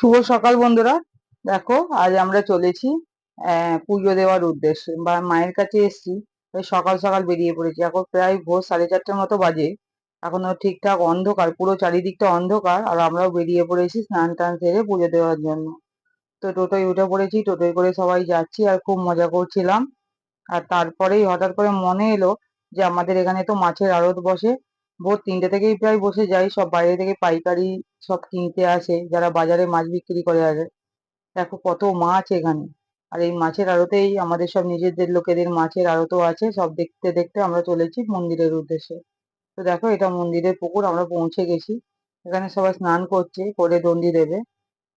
শুভ সকাল বন্ধুরা। দেখো, আজ আমরা চলেছি পুজো দেওয়ার উদ্দেশ্যে। বা মায়ের কাছে এসেছি সকাল সকাল বেরিয়ে পড়েছি। এখন প্রায় ভোর সাড়ে চারটার মতো বাজে। এখনও ঠিকঠাক অন্ধকার, পুরো চারিদিকটা অন্ধকার, আর আমরাও বেরিয়ে পড়েছি স্নান টান সেরে পুজো দেওয়ার জন্য। তো টোটোয় উঠে পড়েছি, টোটোয় করে সবাই যাচ্ছি, আর খুব মজা করছিলাম। আর তারপরেই হঠাৎ করে মনে এলো যে আমাদের এখানে তো মাছের আড়ত বসে। ভোর তিনটে থেকেই প্রায় বসে যাই, সব বাইরে থেকে পাইকারি সব কিনতে আসে, যারা বাজারে মাছ বিক্রি করে আসে। দেখো কত মাছ এখানে। আর এই মাছের আড়তেই আমাদের সব নিজেদের লোকেদের মাছের আড়তও আছে। সব দেখতে দেখতে আমরা চলেছি মন্দিরের উদ্দেশ্যে। তো দেখো এটা মন্দিরের পুকুর, আমরা পৌঁছে গেছি। এখানে সবাই স্নান করছে, করে দণ্ডি দেবে।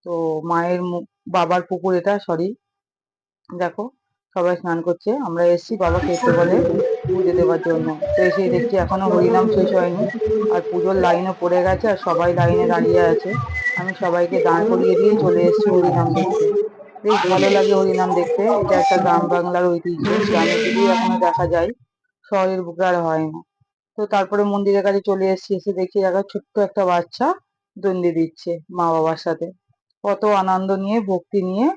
তো মায়ের বাবার পুকুর এটা, সরি। দেখো সবাই স্নান করছে। আমরা এসেছি বাবা খেতে বলে পুজো দেওয়ার জন্য। তো এসে দেখছি এখনও হরিনাম শেষ হয়নি। আর পুজোর লাইনও পড়ে গেছে আর সবাই লাইনে দাঁড়িয়ে আছে। আমি সবাইকে দাঁড় করিয়ে দিয়ে চলে এসেছি হরিনাম দেখতে। বেশ ভালো লাগে হরিনাম দেখতে। এটা একটা গ্রাম বাংলার ঐতিহ্য। গ্রামে দিকেই এখনও দেখা যায়। শহরের বুকে আর হয় না। তো তারপরে মন্দিরের কাছে চলে এসেছি। এসে দেখি দেখা ছোট্ট একটা বাচ্চা দণ্ডি দিচ্ছে মা বাবার সাথে। কত আনন্দ নিয়ে, ভক্তি নিয়ে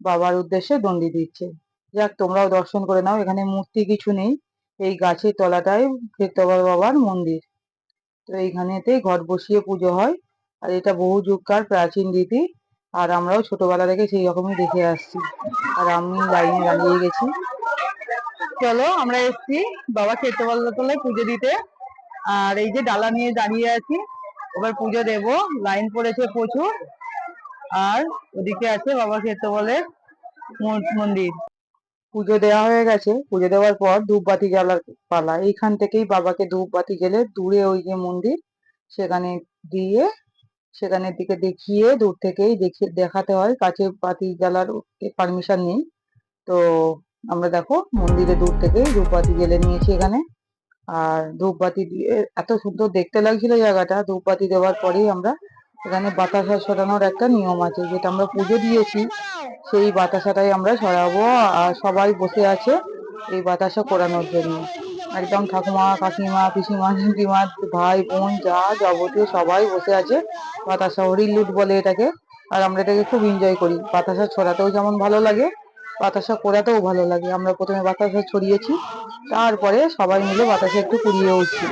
বাবার উদ্দেশ্যে দণ্ডি দিচ্ছে। যাক, তোমরাও দর্শন করে নাও, এখানে মূর্তি কিছু নেই। এই গাছের তলাটায় ক্ষেত্রবর বাবার মন্দির। তো এইখানেতেই ঘট বসিয়ে পুজো হয়। আর এটা বহু যুগকার প্রাচীন রীতি, আর আমরাও ছোটবেলা থেকে সেই রকমই দেখে আসছি। আর আমি লাইনে দাঁড়িয়ে গেছি। চলো, আমরা এসছি বাবা ক্ষেত্রবর তলায় পুজো দিতে। আর এই যে ডালা নিয়ে দাঁড়িয়ে আছি, এবার পুজো দেব। লাইন পড়েছে প্রচুর। আর ওদিকে আছে বাবা ক্ষেত্রবলের মন- মন্দির। পুজো দেওয়া হয়ে গেছে। পুজো দেওয়ার পর ধূপবাতি জ্বালার পালা। এইখান থেকেই বাবাকে ধূপবাতি জ্বেলে দূরে ওই যে মন্দির, সেখানে দিয়ে সেখানের দিকে দেখিয়ে দূর থেকেই দেখিয়ে দেখাতে হয় কাছে বাতি জ্বালার পারমিশন নেই। তো আমরা দেখো মন্দিরে দূর থেকেই ধূপবাতি জ্বেলে নিয়েছি এখানে। আর ধূপবাতি দিয়ে এত সুন্দর দেখতে লাগছিল জায়গাটা। ধূপবাতি দেওয়ার পরেই আমরা এখানে বাতাসা ছড়ানোর একটা নিয়ম আছে, যেটা আমরা পুজো দিয়েছি, সেই বাতাসাটাই আমরা ছড়াবো আর সবাই বসে আছে এই বাতাসা করানোর জন্য। একদম ঠাকুমা, কাকিমা, পিসিমা, দিদিমা, ভাই, বোন, যা যাবতীয় সবাই বসে আছে, বাতাসা হরির লুট বলে এটাকে, আর আমরা এটাকে খুব এনজয় করি। বাতাসা ছড়াতেও যেমন ভালো লাগে, বাতাসা করাতেও ভালো লাগে। আমরা প্রথমে বাতাসা ছড়িয়েছি, তারপরে সবাই মিলে বাতাসা একটু কুড়িয়ে উঠছি।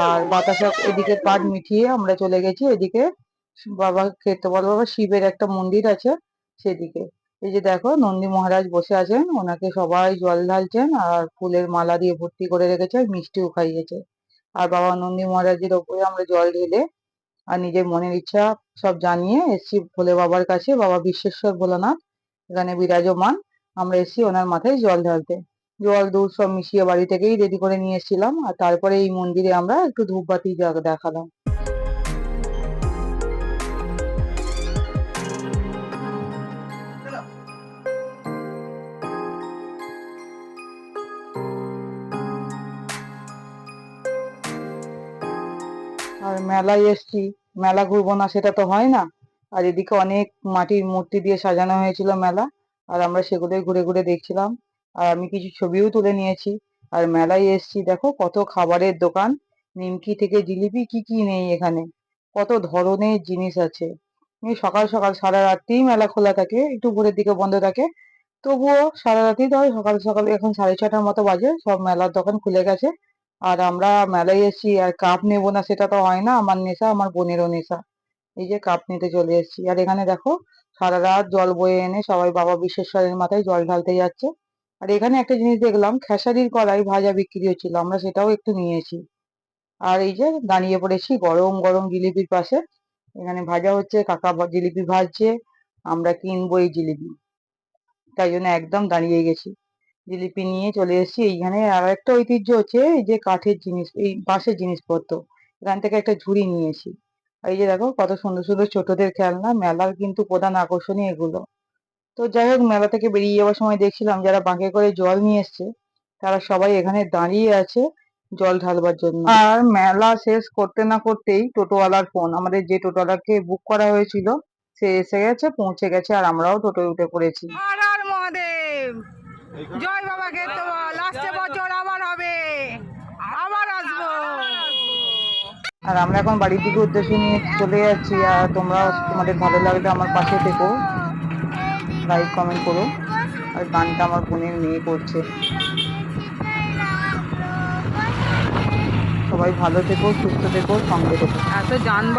আর বাতাসা এদিকে পাট মিটিয়ে আমরা চলে গেছি, এদিকে বাবা ক্ষেত্রপাল বাবা শিবের একটা মন্দির আছে সেদিকে। এই যে দেখো নন্দী মহারাজ বসে আছেন, ওনাকে সবাই জল ঢালছেন আর ফুলের মালা দিয়ে ভর্তি করে রেখেছে মিষ্টিও খাইয়েছে। আর বাবা নন্দী মহারাজের ওপরে আমরা জল ঢেলে আর নিজের মনের ইচ্ছা সব জানিয়ে এসছি ভোলে বাবার কাছে, বাবা বিশ্বেশ্বর ভোলানাথ, এখানে বিরাজমান। আমরা এসছি ওনার মাথায় জল ঢালতে। জল, দুধ সব মিশিয়ে বাড়ি থেকেই রেডি করে নিয়ে এসেছিলাম। আর তারপরে এই মন্দিরে আমরা একটু ধূপবাতি দেখালাম। আর মেলায় এসছি। মেলা ঘুরবো না, সেটা তো হয় না। আর এদিকে অনেক মাটির মূর্তি দিয়ে সাজানো হয়েছিল মেলা, আর আমরা সেগুলোই ঘুরে ঘুরে দেখছিলাম। আর আমি কিছু ছবিও তুলে নিয়েছি। আর মেলায় এসছি, দেখো কত খাবারের দোকান। নিমকি থেকে জিলিপি, কি কি নেই এখানে? কত ধরনের জিনিস আছে। সকাল সকাল, সারা রাত্রিই মেলা খোলা থাকে, একটু ভোরের দিকে বন্ধ থাকে। তবুও সারা রাতই তো হয়, সকাল সকাল এখন সাড়ে ছটার মতো বাজে, সব মেলার দোকান খুলে গেছে। আর আমরা মেলায় এসেছি, আর কাপ নেব না সেটা তো হয় না, আমার নেশা, আমার বোনেরও নেশা। এই যে কাপ নিতে চলে এসেছি। আর এখানে দেখো, সারা রাত জল বয়ে এনে সবাই বাবা বিশ্বেশ্বরের মাথায় জল ঢালতে যাচ্ছে। আর এখানে একটা জিনিস দেখলাম, খেসারির কড়াই ভাজা বিক্রি হচ্ছিল, আমরা সেটাও একটু নিয়েছি। আর এই যে দাঁড়িয়ে পড়েছি, গরম গরম জিলিপির পাশে। এখানে ভাজা হচ্ছে, কাকা জিলিপি ভাজছে, আমরা কিনবো এই জিলিপি। তাই জন্য একদম দাঁড়িয়ে গেছি। জিলিপি নিয়ে চলে এসেছি। এইখানে আর একটা ঐতিহ্য হচ্ছে, এই যে কাঠের জিনিস, এই বাঁশের জিনিসপত্র। এখান থেকে একটা ঝুড়ি নিয়েছি এই যে দেখো, কত সুন্দর সুন্দর ছোটদের খেলনা, মেলার কিন্তু প্রধান আকর্ষণই এগুলো। তো যাই হোক, মেলা থেকে বেরিয়ে যাওয়ার সময় দেখছিলাম, যারা বাঁকে করে জল নিয়ে এসছে, তারা সবাই এখানে দাঁড়িয়ে আছে জল ঢালবার জন্য। আর মেলা শেষ করতে না করতেই টোটোওয়ালার ফোন, আমাদের যে টোটোওয়ালাকে বুক করা হয়েছিল, সে এসে গেছে, পৌঁছে গেছে, আর আমরাও টোটোয় উঠে পড়েছি। জয় বাবা ক্ষেত্রবল আসছে বছর আবার হবে। আবার আসব। আর আমরা এখন বাড়ির দিকে উদ্দেশ্য নিয়ে চলে যাচ্ছি আর তোমরা তোমাদের ভালো লাগলে আমার পাশে থেকো। লাইক কমেন্ট করো। আর গানটা আমার বোনের মেয়ে করছে। সবাই ভালো থেকো সুস্থ থেকো সঙ্গে থেকো। এত যানবাহন